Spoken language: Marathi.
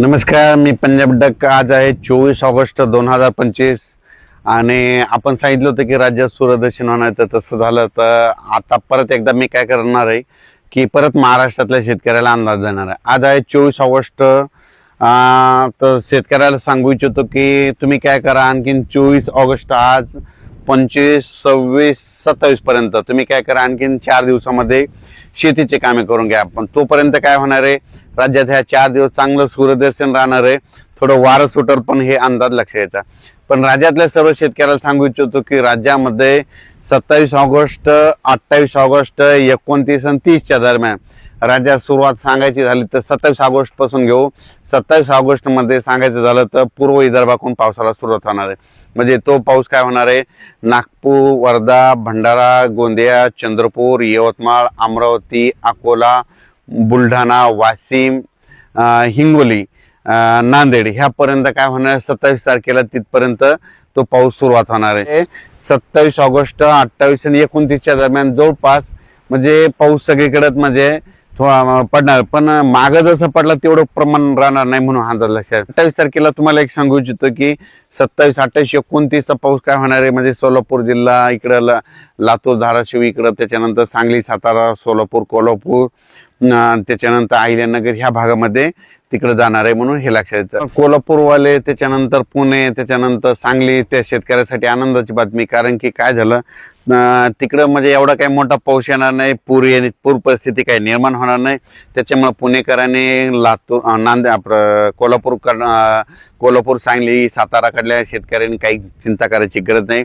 नमस्कार मी पंजाब डक. आज आहे चोवीस ऑगस्ट दोन हजार पंचवीस. आणि आपण सांगितलं होतं की राज्यात सूर्यदर्शन होणार तर तसं झालं तर आता परत एकदा मी काय करणार आहे की परत महाराष्ट्रातल्या शेतकऱ्याला अंदाज देणार आहे. आज आहे चोवीस ऑगस्ट. तर शेतकऱ्याला सांगू इच्छितो की तुम्ही काय करा आणखीन चोवीस ऑगस्ट आज पंचवीस सव्वीस सत्तावीस पर्यंत. तुम्ही काय करा आणखीन चार दिवसामध्ये शेतीचे कामे करून घ्या. पण तोपर्यंत काय होणार आहे? राज्यात ह्या चार दिवस चांगलं सूर्यदर्शन राहणार आहे. थोडं वारं सुटर पण हे अंदाज लक्षात येतं. पण राज्यातल्या सर्व शेतकऱ्याला सांगू इच्छितो की राज्यामध्ये सत्तावीस ऑगस्ट अठ्ठावीस ऑगस्ट एकोणतीस आणि तीसच्या दरम्यान राज्यात सुरुवात सांगायची झाली तर सत्तावीस ऑगस्टपासून घेऊ. सत्तावीस ऑगस्टमध्ये सांगायचं झालं तर पूर्व विदर्भाकडून पावसाला सुरुवात होणार आहे. म्हणजे तो पाऊस काय होणार आहे? नागपूर वर्धा भंडारा गोंदिया चंद्रपूर यवतमाळ अमरावती अकोला बुलढाणा वाशिम हिंगोली नांदेड. ह्यापर्यंत काय होणार आहे? सत्तावीस तारखेला तिथपर्यंत तो पाऊस सुरुवात होणार आहे. सत्तावीस ऑगस्ट अठ्ठावीस आणि एकोणतीसच्या दरम्यान जवळपास म्हणजे पाऊस सगळीकडे म्हणजे थोडा पडणार. पण मागं जसं पडला तेवढं प्रमाण राहणार नाही म्हणून हा अंदाज लक्षात. अठ्ठावीस तारखेला तुम्हाला एक सांगू इच्छितो की सत्तावीस अठ्ठावीस एकोणतीसचा पाऊस काय होणार आहे? म्हणजे सोलापूर जिल्हा इकडं ला लातूर धाराशिव इकडं त्याच्यानंतर सांगली सातारा सोलापूर कोल्हापूर त्याच्यानंतर अहिल्यानगर ह्या भागामध्ये तिकडे जाणार आहे म्हणून हे लक्षात येतं. कोल्हापूरवाले त्याच्यानंतर पुणे त्याच्यानंतर सांगली त्या शेतकऱ्यासाठी आनंदाची बातमी. कारण की काय झालं तिकडं म्हणजे एवढा काही मोठा पाऊस येणार नाही पूर येणे पूर परिस्थिती काही निर्माण होणार नाही. त्याच्यामुळे पुणेकरांनी लातूर नांद नांदे आपलं कोल्हापूर कोल्हापूर सांगली साताराकडल्या शेतकऱ्यांनी काही चिंता करायची गरज नाही.